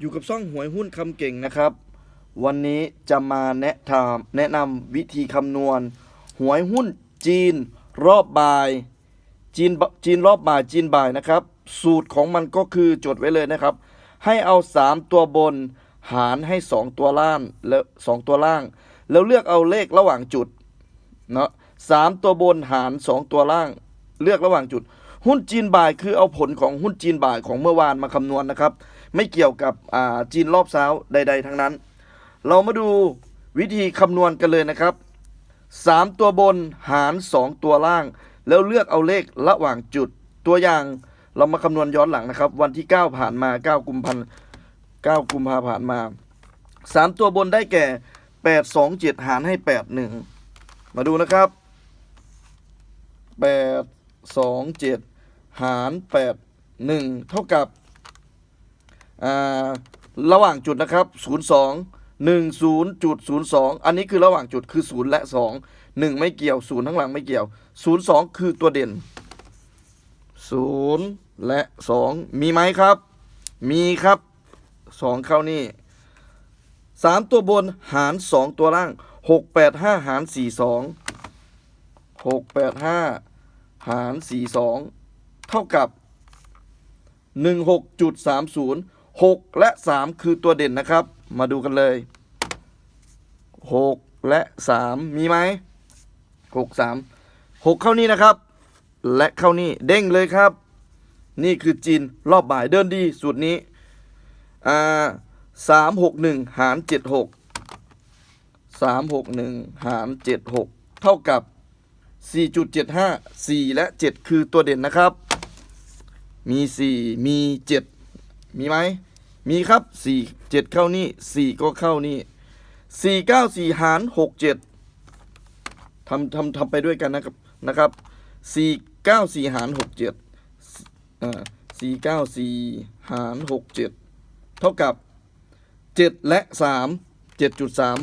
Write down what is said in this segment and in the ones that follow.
อยู่กับซ่องหวยหุ้นคำเก่งนะครับ วันนี้จะมาแนะนำแนะนำวิธีคำนวณ หวยหุ้นจีนรอบบ่ายจีนจีนรอบบ่ายจีนบ่ายนะครับ สูตรของมันก็คือจดไว้เลยนะครับ ให้เอา 3 ตัวบนหารให้ 2 ตัวล่างแล้ว2ตัวล่าง แล้วเลือกเอาเลขระหว่างจุดเนาะสามตัวบนหาร 2 ตัวล่าง เลือกระหว่างจุด หุ้นจีนบ่ายคือเอาผลของหุ้นจีนบ่ายของเมื่อวานมาคำนวณนะครับ ไม่เกี่ยวกับจีนรอบเช้าใด ๆ ทั้งนั้น เรามาดูวิธีคำนวณกันเลยนะครับ 3 ตัวบนหาร 2 ตัวล่าง แล้วเลือกเอาเลขระหว่างจุดตัวอย่างเรามาคำนวณย้อนหลังนะครับ วันที่ 9 ผ่านมา 9 กุมภาพันธ์9กุมภาผ่านมา 3 ตัวบนได้แก่ 8 2 7 หารให้ 8 1 มาดูนะครับ 8 2 7 หาร8 1 เท่ากับระหว่างจุดนะครับ 02 10จุด02 อันนี้คือระหว่างจุดคือ 0 และ 2 1 ไม่เกี่ยว 0 ทั้งหลังไม่เกี่ยว 02 คือตัวเด่น 0 และ 2 มีไหมครับ มีครับ 2 เข้านี่ 3 ตัวบนหาร 2 ตัวล่าง 6 8 5 หาร 42 6 8 5 หาร 42 เท่ากับ 16.30 6 และ 3 คือตัวเด่นนะครับ มาดูกันเลย 6 และ 3 มีไหม 6 3 6 เข้านี่นะครับ และเข้านี่เด้งเลยครับ นี่คือจีนรอบบ่ายเดินดีสูตรนี้อ่าสามหกหนึ่งหารเจ็ดหกสามหกหนึ่งหารเจ็ดหกเท่ากับสี่จุดเจ็ดห้าสี่และเจ็ดคือตัวเด่นนะครับ มีสี่มีเจ็ดมีไหมมีครับสี่เจ็ดเข้านี่สี่ก็เข้านี่สี่เก้าสี่หารหกเจ็ดทำทำทำไปด้วยกันนะครับนะครับสี่เก้าสี่หารหกเจ็ดอ่าสี่เก้าสี่หารหกเจ็ดเท่ากับเจ็ดและสามเจ็ดจุดสาม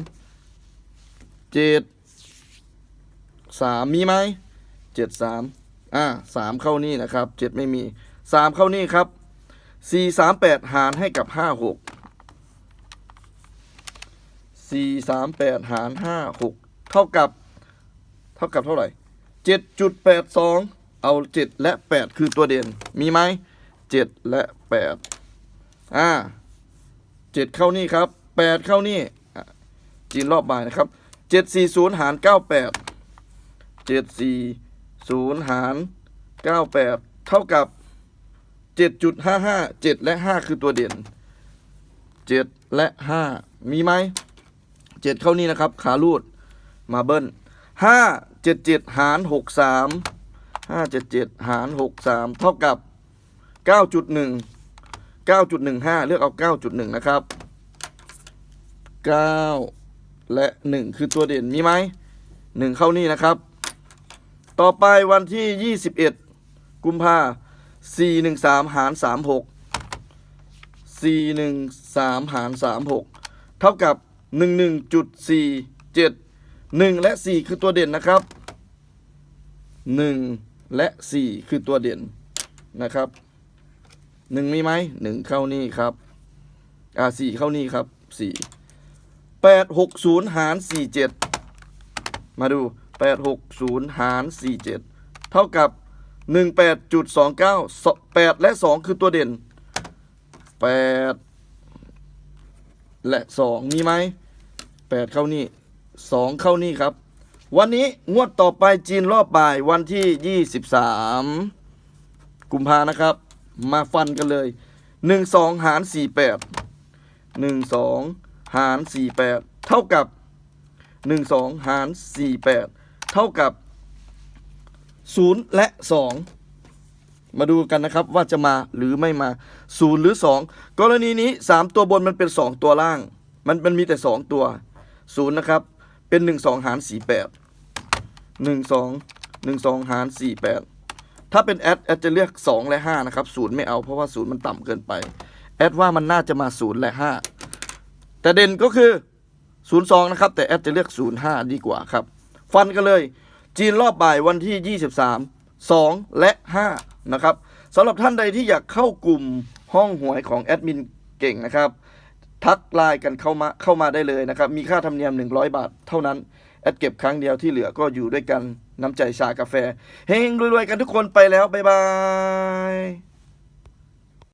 เจ็ดสามมีไหมเจ็ดสามอ่าสามเข้านี่นะครับเจ็ดไม่มี สามเข้านี่ครับสี่สามแปดหารให้กับห้าหกสี่สามแปดหารห้าหกเท่ากับเท่ากับเท่าไหร่เจ็ดจุดแปดสองเอาเจ็ดและแปดคือตัวเด่นมีไหมเจ็ดและแปดอ่าเจ็ดเข้านี่ครับแปดเข้านี่จีนรอบบ่ายนะครับเจ็ดสี่ศูนย์หารเก้าแปดเจ็ดสี่ศูนย์หารเก้าแปดเท่ากับ เจ็ดจุดห้าห้าเจ็ดและห้าคือตัวเด่นเจ็ดและห้ามีไหมเจ็ดเข้านี่นะครับ ขาลูดมาเบิ้ลห้าเจ็ดเจ็ดหารหกสามห้าเจ็ดเจ็ดหารหกสามเท่ากับเก้าจุดหนึ่งเก้าจุดหนึ่งห้าเลือกเอาเก้าจุดหนึ่งนะครับเก้าและหนึ่งคือตัวเด่นมีไหมหนึ่งเข้านี่นะครับ ต่อไปวันที่ยี่สิบเอ็ดกุมภา สี่หนึ่งสามหารสามหกสี่หนึ่งสามหารสามหกเท่ากับหนึ่งหนึ่งจุดสี่เจ็ดหนึ่งและสี่คือตัวเด่นนะครับหนึ่งและสี่คือตัวเด่นนะครับหนึ่งมีไหมหนึ่งเข้านี่ครับอ่าสี่เข้านี่ครับสี่แปดหกศูนย์หารสี่เจ็ดมาดูแปดหกศูนย์หารสี่เจ็ดเท่ากับ หนึ่งแปดจุดสองเก้าแปดและสองคือตัวเด่นแปดและสองมีไหมแปดเข้านี่สองเข้านี่ครับ วันนี้งวดต่อไปจีนรอบบ่ายวันที่ยี่สิบสามกุมภานะครับ มาฟันกันเลยหนึ่งสองหารสี่แปดหนึ่งสองหารสี่แปดเท่ากับหนึ่งสองหารสี่แปดเท่ากับ 0 และ 2 มาดูกันนะครับว่าจะมาหรือไม่มา 0 หรือ 2 กรณีนี้ 3 ตัวบนมันเป็น 2 ตัวล่าง มันมันมีแต่ 2 ตัว 0 นะครับ เป็น 1 2 หาร 48 1 2 1 2 หาร 48 ถ้าเป็นแอดแอดจะเลือก 2 และ 5 นะครับ 0 ไม่เอาเพราะว่า 0 มันต่ำเกินไป แอดว่ามันน่าจะมา 0 และ 5 แต่เด่นก็คือ 0 2 นะครับ แต่แอดจะเลือก 0 5 ดีกว่าครับ ฟันกันเลย จีนรอบบ่ายวันที่ 23 2 และ 5 นะครับสำหรับท่านใดที่อยากเข้ากลุ่มห้องหวยของแอดมินเก่งนะครับ ทักไลน์กันเข้ามาเข้ามาได้เลยนะครับ มีค่าธรรมเนียม 100 บาทเท่านั้น แอดเก็บครั้งเดียวที่เหลือก็อยู่ด้วยกันน้ำใจชากาแฟ เฮงรวยๆกันทุกคนไปแล้ว บ๊ายบาย